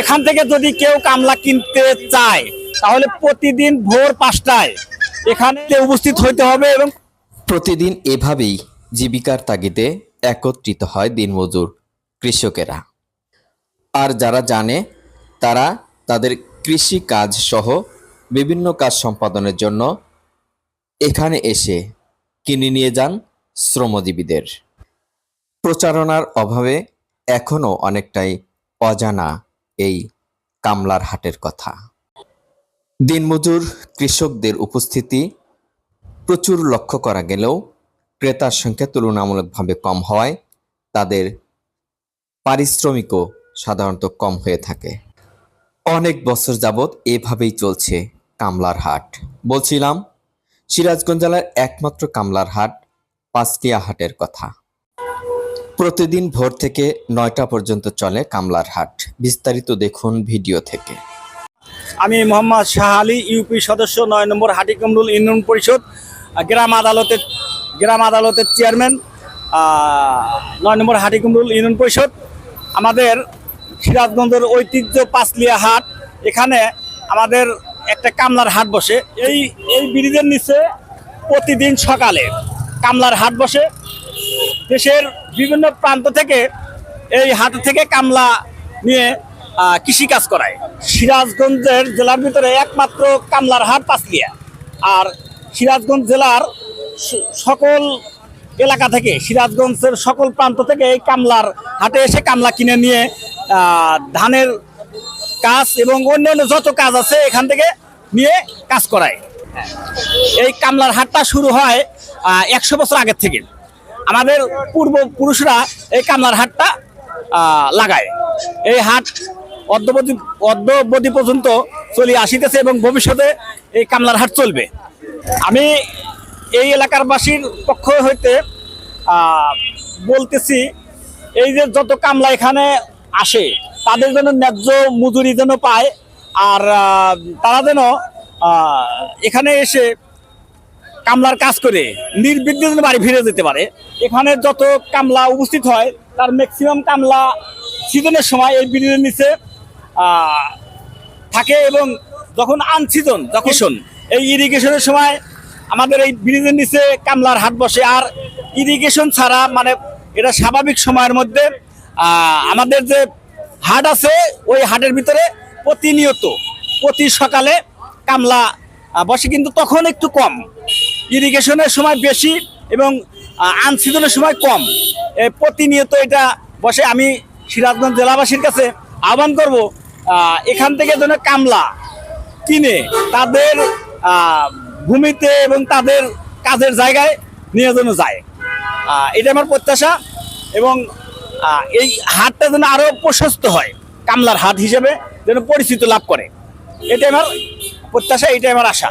এখান থেকে যদি কেউ কামলা কিনতে চায়, তাহলে প্রতিদিন ভোর পাঁচটায় এখানে উপস্থিত হইতে হবে এবং প্রতিদিন এভাবেই জীবিকার তাগিদে একত্রিত হয় দিনমজুর কৃষকেরা। আর যারা জানে, তারা তাদের কৃষি কাজ সহ বিভিন্ন কাজ সম্পাদনের জন্য এখানে এসে কিনে নিয়ে যান শ্রমজীবীদের। প্রচারণার অভাবে এখনও অনেকটাই অজানা এই কামলার হাটের কথা। দিনমজুর কৃষকদের উপস্থিতি প্রচুর লক্ষ্য করা গেলেও ক্রেতার সংখ্যা তুলনামূলকভাবে কম হওয়ায় তাদের পারিশ্রমিকও সাধারণত কম হয়ে থাকে। অনেক বছর যাবৎ এভাবেই চলছে কামলার হাট। বলছিলাম, সিরাজগঞ্জ জেলার একমাত্র কামলার হাট পাঁচটিয়া হাটের কথা। প্রতিদিন ভোর থেকে নয়টা পর্যন্ত চলে কামলার হাট। বিস্তারিত দেখুন ভিডিও থেকে। আমি মোহাম্মদ শাহ আলী, ইউপি সদস্য, নয় নম্বর হাটিকমরুল ইউনিয়ন পরিষদ গ্রাম আদালতের গ্রাম আদালতের চেয়ারম্যান নয় নম্বর হাটিকমরুল ইউনিয়ন পরিষদ। আমাদের সিরাজগঞ্জের ঐতিহ্য পাঁচলিয়া হাট, এখানে আমাদের একটা কামলার হাট বসে। এই এই ব্রিজের নিচে প্রতিদিন সকালে কামলার হাট বসে। দেশের বিভিন্ন প্রান্ত থেকে এই হাট থেকে কামলা নিয়ে কৃষিকাজ করায়। সিরাজগঞ্জের জেলার ভিতরে একমাত্র কামলার হাট পাঁচলিয়া। আর সিরাজগঞ্জ জেলার সকল এলাকা থেকে, সিরাজগঞ্জের সকল প্রান্ত থেকে এই কামলার হাটে এসে কামলা কিনে নিয়ে ধানের কাজ এবং অন্যান্য যত কাজ আছে এখান থেকে নিয়ে কাজ করায়। এই কামলার হাটটা শুরু হয় একশো বছর আগের থেকে। আমাদের পূর্ব পুরুষরা এই কামলার হাটটা লাগায়। এই হাট অদ্যবধি অদ্যবধি পর্যন্ত চলে আসিতেছে এবং ভবিষ্যতে এই কামলার হাট চলবে। আমি এই এলাকার বাসীর পক্ষ হইতে বলতেছি, এই যে যত কামলা এখানে আসে, তাদের জন্য ন্যায্য মজুরি যেন পায়, আর তারা যেন এখানে এসে কামলার কাজ করে নির্বিঘ্নে যেন বাড়ি ফিরে যেতে পারে। এখানে যত কামলা উপস্থিত হয় তার ম্যাক্সিমাম কামলা সিজনের সময় এই ব্রিজের নিচে থাকে এবং যখন আনসিজন যখন এই ইরিগেশনের সময় আমাদের এই ব্রিজের নিচে কামলার হাট বসে। আর ইরিগেশন ছাড়া মানে এটা স্বাভাবিক সময়ের মধ্যে আমাদের যে হাট আছে ওই হাটের ভিতরে প্রতিনিয়ত প্রতি সকালে কামলা বসে। কিন্তু তখন একটু কম। ইরিগেশনের সময় বেশি এবং আনসিজনের সময় কম। প্রতিনিয়ত এটা বসে আমি সিরাজগঞ্জ জেলাবাসীর কাছে আহ্বান করব এখান থেকে যেন কামলা কিনে তাদের ভূমিতে এবং তাদের কাজের জায়গায় নিয়ে যেন যায়। এটা আমার প্রত্যাশা এবং এই হাটটা যেন আরও প্রশস্ত হয়, কামলার হাট হিসেবে যেন পরিচিত লাভ করে। এটা আমার প্রত্যাশা, এটাই আমার আশা।